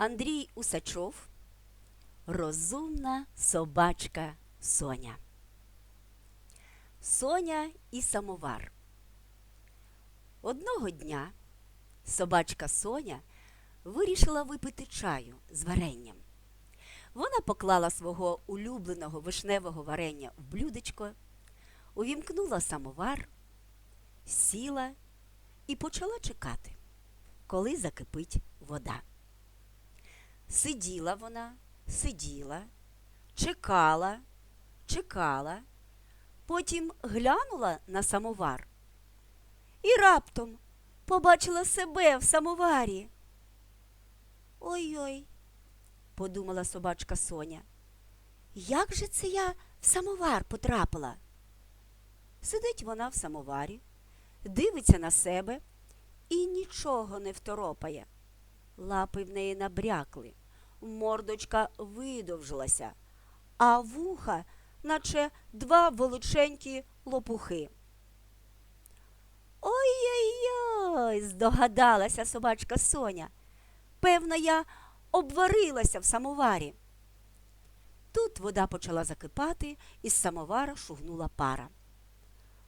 Андрій Усачов. Розумна собачка Соня. Соня і самовар. Одного дня собачка Соня вирішила випити чаю з варенням. Вона поклала свого улюбленого вишневого варення в блюдечко, увімкнула самовар, сіла і почала чекати, коли закипить вода. Сиділа вона, сиділа, чекала, чекала, потім глянула на самовар і раптом побачила себе в самоварі. Ой-ой, подумала собачка Соня. Як же це я в самовар потрапила? Сидить вона в самоварі, дивиться на себе і нічого не второпає. Лапи в неї набрякли, мордочка видовжилася, а вуха, наче два величенькі лопухи. Ой-ой-ой, здогадалася собачка Соня. Певно, я обварилася в самоварі. Тут вода почала закипати, і з самовара шугнула пара.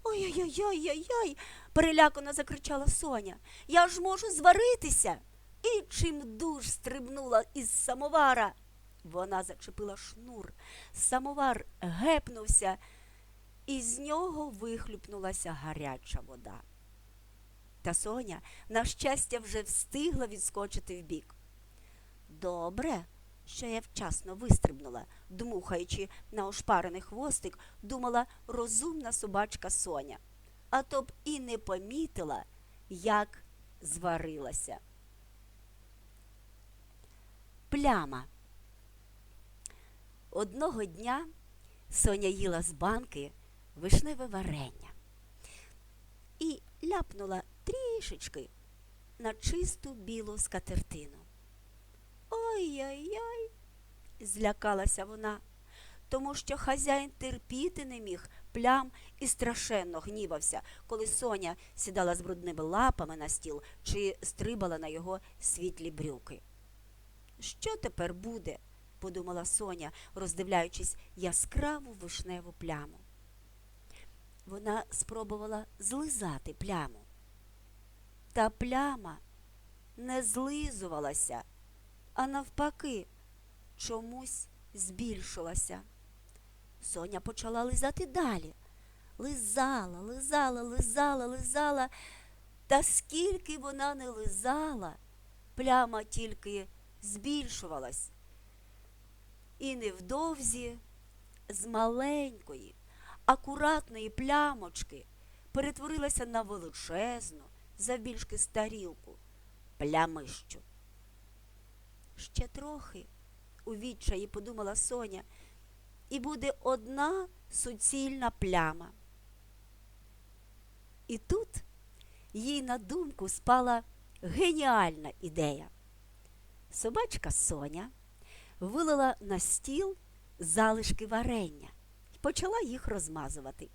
Ой-ой-ой-ой-ой, перелякано закричала Соня. Я ж можу зваритися. І чим дуж стрибнула із самовара. Вона зачепила шнур, самовар гепнувся, і з нього вихлюпнулася гаряча вода. Та Соня, на щастя, вже встигла відскочити вбік. Добре, що я вчасно вистрибнула, дмухаючи на ошпарений хвостик, думала розумна собачка Соня, а то б і не помітила, як зварилася. Пляма. Одного дня Соня їла з банки вишневе варення і ляпнула трішечки на чисту білу скатертину. Ой-ой-ой, злякалася вона, тому що хазяїн терпіти не міг плям і страшенно гнівався, коли Соня сідала з брудними лапами на стіл чи стрибала на його світлі брюки. Що тепер буде? подумала Соня, роздивляючись яскраву вишневу пляму. Вона спробувала злизати пляму. Та пляма не злизувалася, а навпаки, чомусь збільшилася. Соня почала лизати далі. Лизала, лизала, лизала, лизала. Та скільки вона не лизала, пляма тільки збільшувалась. І невдовзі з маленької, акуратної плямочки перетворилася на величезну, завбільшки з тарілку, плямищу. Ще трохи, у відчаї подумала Соня, і буде одна суцільна пляма. І тут їй на думку спала геніальна ідея. Собачка Соня вилила на стіл залишки варення і почала їх розмазувати.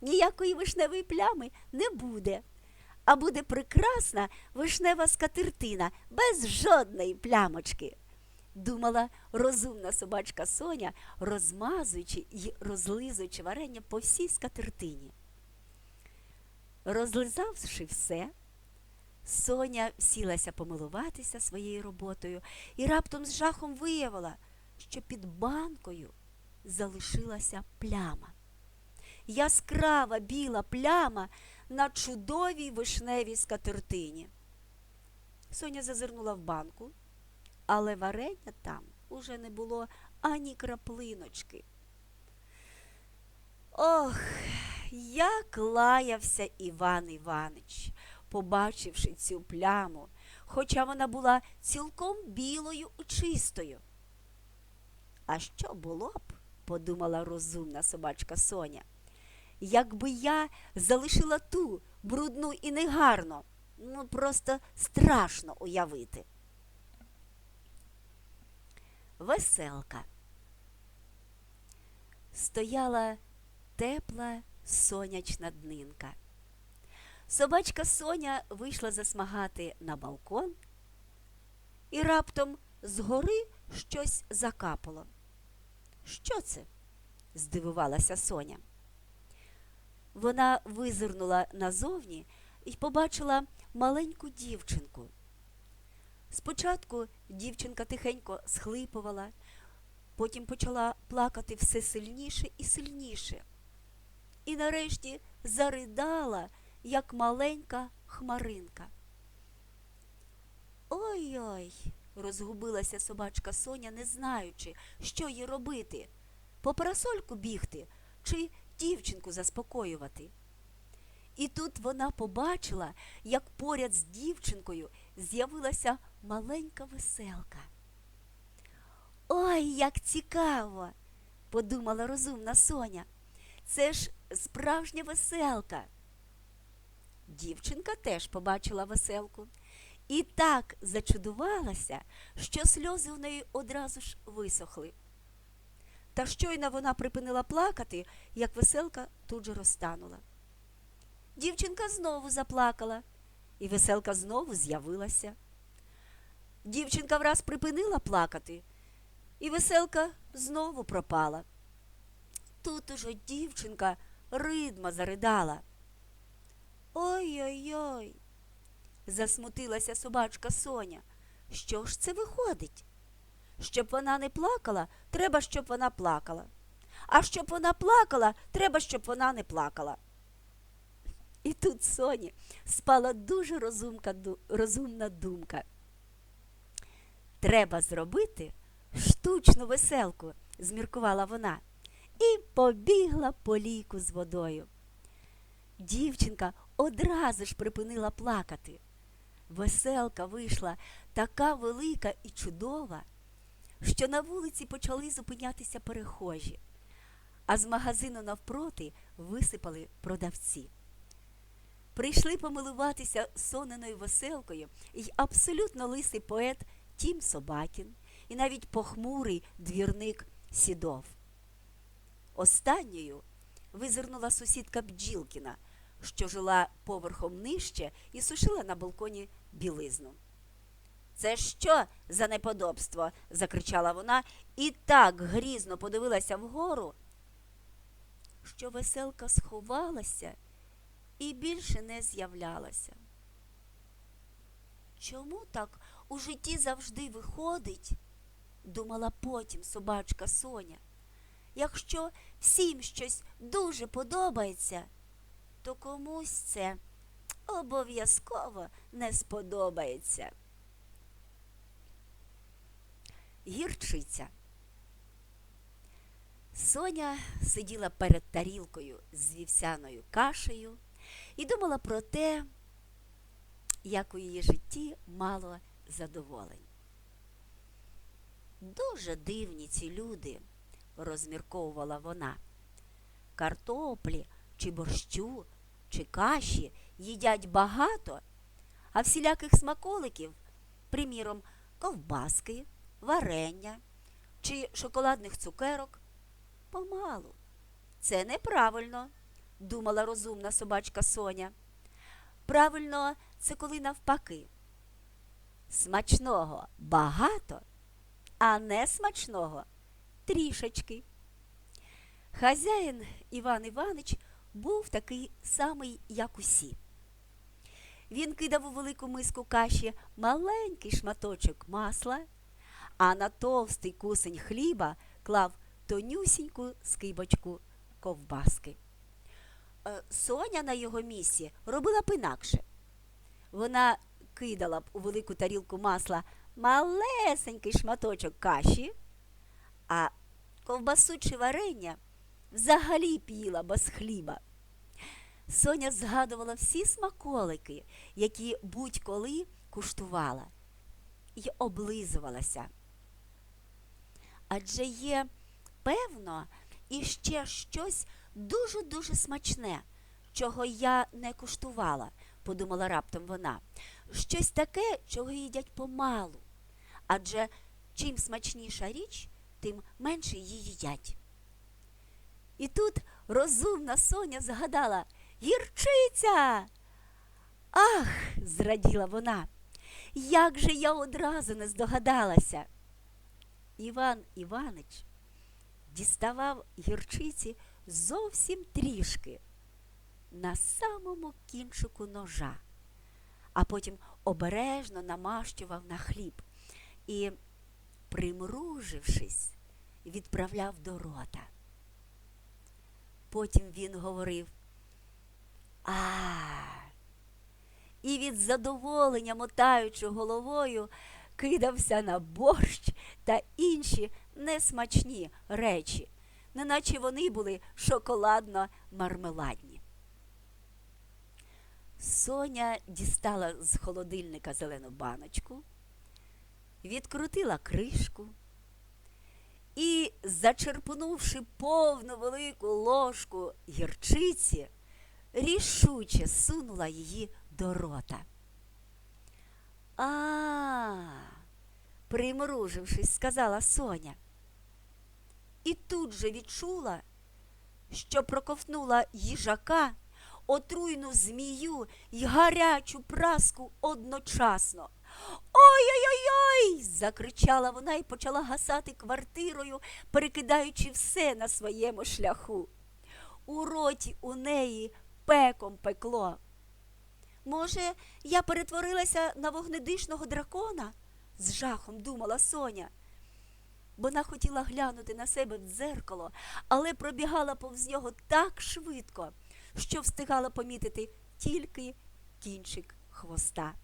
Ніякої вишневої плями не буде, а буде прекрасна вишнева скатертина без жодної плямочки. Думала розумна собачка Соня, розмазуючи і розлизуючи варення по всій скатертині. Розлизавши все, Соня сілася помилуватися своєю роботою і раптом з жахом виявила, що під банкою залишилася пляма. Яскрава біла пляма на чудовій вишневій скатертині. Соня зазирнула в банку, але варення там уже не було ані краплиночки. Ох, як лаявся Іван Іванич побачивши цю пляму, хоча вона була цілком білою і чистою. А що було б, подумала розумна собачка Соня, якби я залишила ту брудну і негарну, ну просто страшно уявити. Веселка. Стояла тепла сонячна днинка. Собачка Соня вийшла засмагати на балкон і раптом згори щось закапало. Що це? здивувалася Соня. Вона визирнула назовні і побачила маленьку дівчинку. Спочатку дівчинка тихенько схлипувала, потім почала плакати все сильніше і сильніше. І нарешті заридала, як маленька хмаринка. Ой-ой, розгубилася собачка Соня, не знаючи, що їй робити по парасольку бігти чи дівчинку заспокоювати. І тут вона побачила, як поряд з дівчинкою з'явилася маленька веселка. Ой, як цікаво, подумала розумна Соня. Це ж справжня веселка. Дівчинка теж побачила веселку і так зачудувалася, що сльози у неї одразу ж висохли. Та щойно вона припинила плакати, як веселка тут же розтанула. Дівчинка знову заплакала, і веселка знову з'явилася. Дівчинка враз припинила плакати, і веселка знову пропала. Тут уже дівчинка ридма заридала. Ой-ой-ой, засмутилася собачка Соня. Що ж це виходить? Щоб вона не плакала, треба, щоб вона плакала. А щоб вона плакала, треба, щоб вона не плакала. І тут Соні спала дуже розумка, розумна думка. Треба зробити штучну веселку, зміркувала вона, і побігла по лійку з водою. Дівчинка одразу ж припинила плакати. Веселка вийшла така велика і чудова, що на вулиці почали зупинятися перехожі, а з магазину навпроти висипали продавці. Прийшли помилуватися соненою веселкою й абсолютно лисий поет Тім Собакін, і навіть похмурий двірник Сідов. Останньою визирнула сусідка Бджілкіна, що жила поверхом нижче і сушила на балконі білизну. Це що за неподобство? закричала вона і так грізно подивилася вгору, що веселка сховалася і більше не з'являлася. Чому так у житті завжди виходить? думала потім собачка Соня. Якщо всім щось дуже подобається, то комусь це обов'язково не сподобається. Гірчиця. Соня сиділа перед тарілкою з вівсяною кашею і думала про те, як у її житті мало задоволень. Дуже дивні ці люди, розмірковувала вона. Картоплі чи борщу, чи каші їдять багато, а всіляких смаколиків, приміром, ковбаски, варення чи шоколадних цукерок помалу. Це неправильно, думала розумна собачка Соня. Правильно, це коли навпаки. Смачного багато, а не смачного трішечки. Хазяїн Іван Іванич був такий самий, як усі. Він кидав у велику миску каші маленький шматочок масла, а на товстий кусень хліба клав тонюсіньку скибочку ковбаски. Е, Соня на його місці робила б інакше. Вона кидала б у велику тарілку масла малесенький шматочок каші, а ковбасу чи варення взагалі б їла без хліба. Соня згадувала всі смаколики, які будь-коли куштувала, і облизувалася. Адже є, певно, іще щось дуже-дуже смачне, чого я не куштувала, подумала раптом вона. Щось таке, чого їдять помалу. Адже чим смачніша річ, тим менше її їдять. І тут розумна Соня згадала гірчиця. Ах, зраділа вона. Як же я одразу не здогадалася? Іван Іванич діставав гірчиці зовсім трішки на самому кінчику ножа, а потім обережно намащував на хліб і, примружившись, відправляв до рота. Потім він говорив а. І від задоволення, мотаючи головою, кидався на борщ та інші несмачні речі, неначе вони були шоколадно-мармеладні. Соня дістала з холодильника зелену баночку, відкрутила кришку і, зачерпнувши повну велику ложку гірчиці, рішуче сунула її до рота. А, примружившись, сказала Соня. І тут же відчула, що проковтнула їжака, отруйну змію й гарячу праску одночасно. Ой-ой-ой! закричала вона і почала гасати квартирою, перекидаючи все на своєму шляху. У роті у неї пеком пекло. Може, я перетворилася на вогнедишного дракона? з жахом думала Соня. Вона хотіла глянути на себе в дзеркало, але пробігала повз нього так швидко, що встигала помітити тільки кінчик хвоста.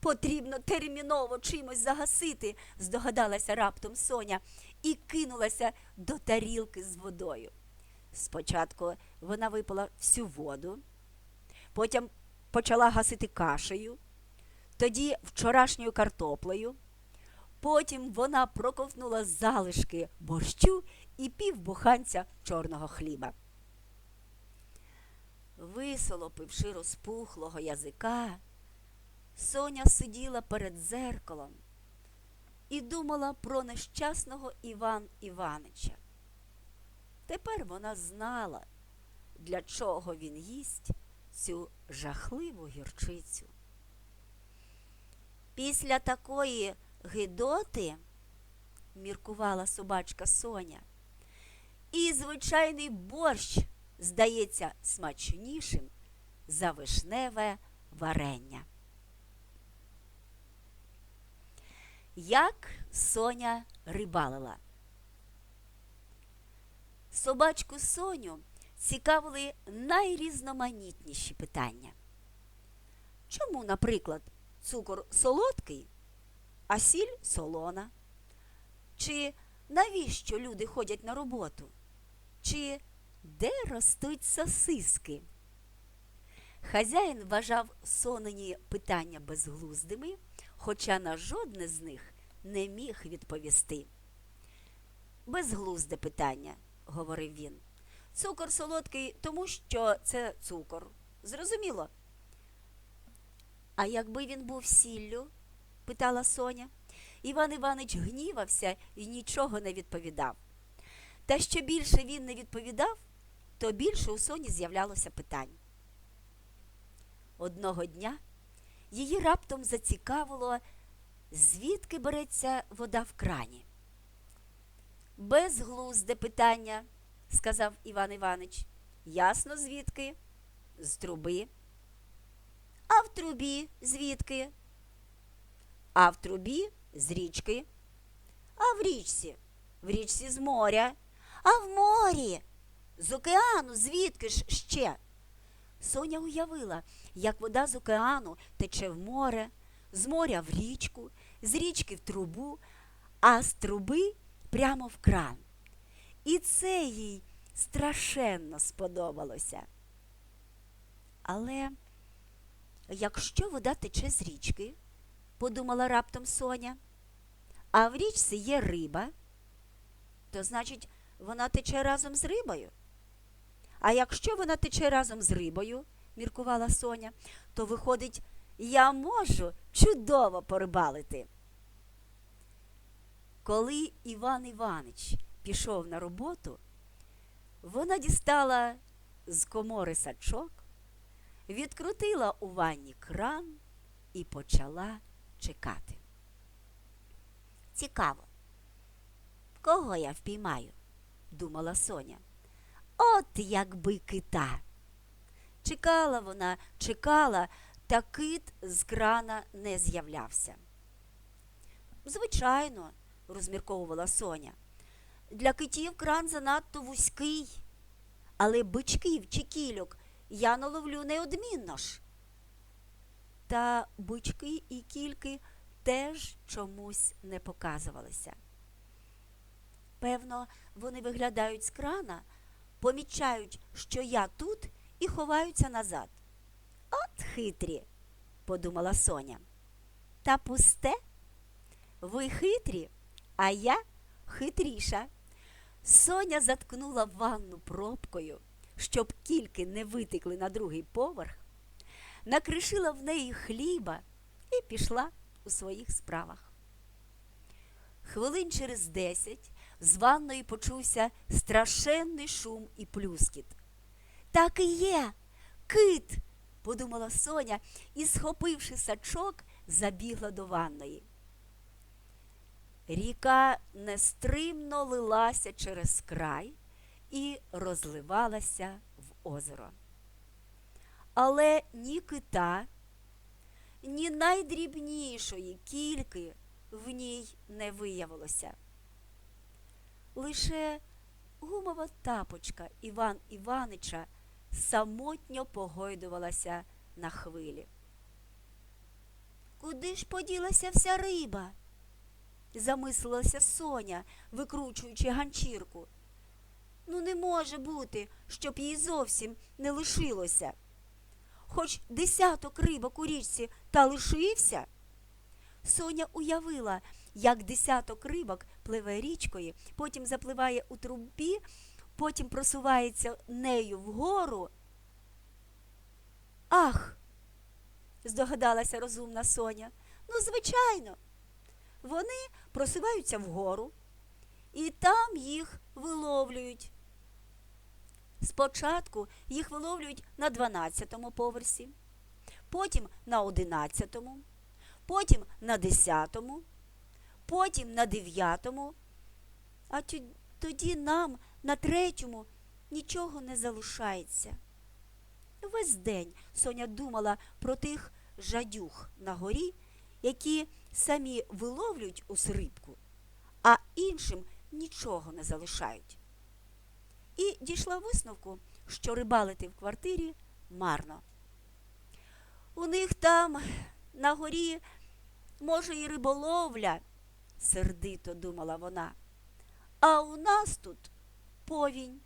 Потрібно терміново чимось загасити, здогадалася раптом Соня і кинулася до тарілки з водою. Спочатку вона випила всю воду, потім почала гасити кашею, тоді вчорашньою картоплею, потім вона проковтнула залишки борщу і півбуханця чорного хліба. Висолопивши розпухлого язика, Соня сиділа перед зеркалом і думала про нещасного Іван Іванича. Тепер вона знала, для чого він їсть цю жахливу гірчицю. Після такої гидоти, міркувала собачка Соня, і звичайний борщ здається смачнішим за вишневе варення. Як Соня рибалила? Собачку Соню цікавили найрізноманітніші питання. Чому, наприклад, цукор солодкий, а сіль солона? Чи навіщо люди ходять на роботу? Чи де ростуть сосиски? Хазяїн вважав сонені питання безглуздими, хоча на жодне з них не міг відповісти. Безглузде питання, говорив він. Цукор солодкий, тому що це цукор. Зрозуміло. А якби він був сіллю? питала Соня. Іван Іванич гнівався і нічого не відповідав. Та що більше він не відповідав, то більше у Соні з'являлося питань. Одного дня її раптом зацікавило, звідки береться вода в крані. Безглузде питання, сказав Іван Іванич. Ясно, звідки? З труби. А в трубі звідки? А в трубі з річки. А в річці? В річці з моря. А в морі. З океану, звідки ж ще? Соня уявила, як вода з океану тече в море, з моря в річку, з річки в трубу, а з труби прямо в кран. І це їй страшенно сподобалося. Але якщо вода тече з річки, подумала раптом Соня, а в річці є риба, то значить, вона тече разом з рибою. А якщо вона тече разом з рибою, міркувала Соня, то виходить, я можу чудово порибалити. Коли Іван Іванич пішов на роботу, вона дістала з комори сачок, відкрутила у ванні кран і почала чекати. Цікаво, кого я впіймаю? думала Соня. От якби кита. Чекала вона, чекала, та кит з крана не з'являвся. Звичайно, розмірковувала Соня. Для китів кран занадто вузький, але бичків чи кільок я наловлю неодмінно ж. Та бички і кільки теж чомусь не показувалися. Певно, вони виглядають з крана, помічають, що я тут, і ховаються назад. От хитрі, подумала Соня. Та пусте. Ви хитрі, а я хитріша. Соня заткнула ванну пробкою, щоб кільки не витекли на другий поверх, накришила в неї хліба і пішла у своїх справах. Хвилин через десять з ванної почувся страшенний шум і плюскіт. Так і є, кит, подумала Соня і, схопивши сачок, забігла до ванної. Ріка нестримно лилася через край і розливалася в озеро. Але ні кита, ні найдрібнішої кільки в ній не виявилося. Лише гумова тапочка Іван Іванича самотньо погойдувалася на хвилі. Куди ж поділася вся риба? замислилася Соня, викручуючи ганчірку. Ну, не може бути, щоб її зовсім не лишилося. Хоч десяток рибок у річці та лишився. Соня уявила, як десяток рибок пливе річкою, потім запливає у трубі, потім просувається нею вгору. Ах, здогадалася розумна Соня. Ну, звичайно, вони просуваються вгору і там їх виловлюють. Спочатку їх виловлюють на 12-му поверсі, потім на 11-му, потім на 10-му, потім на 9-му, а тоді нам на третьому нічого не залишається. Весь день Соня думала про тих жадюх на горі, які самі виловлюють усю рибку, а іншим нічого не залишають. І дійшла висновку, що рибалити в квартирі марно. У них там на горі, може, і риболовля, сердито думала вона. А у нас тут повінь.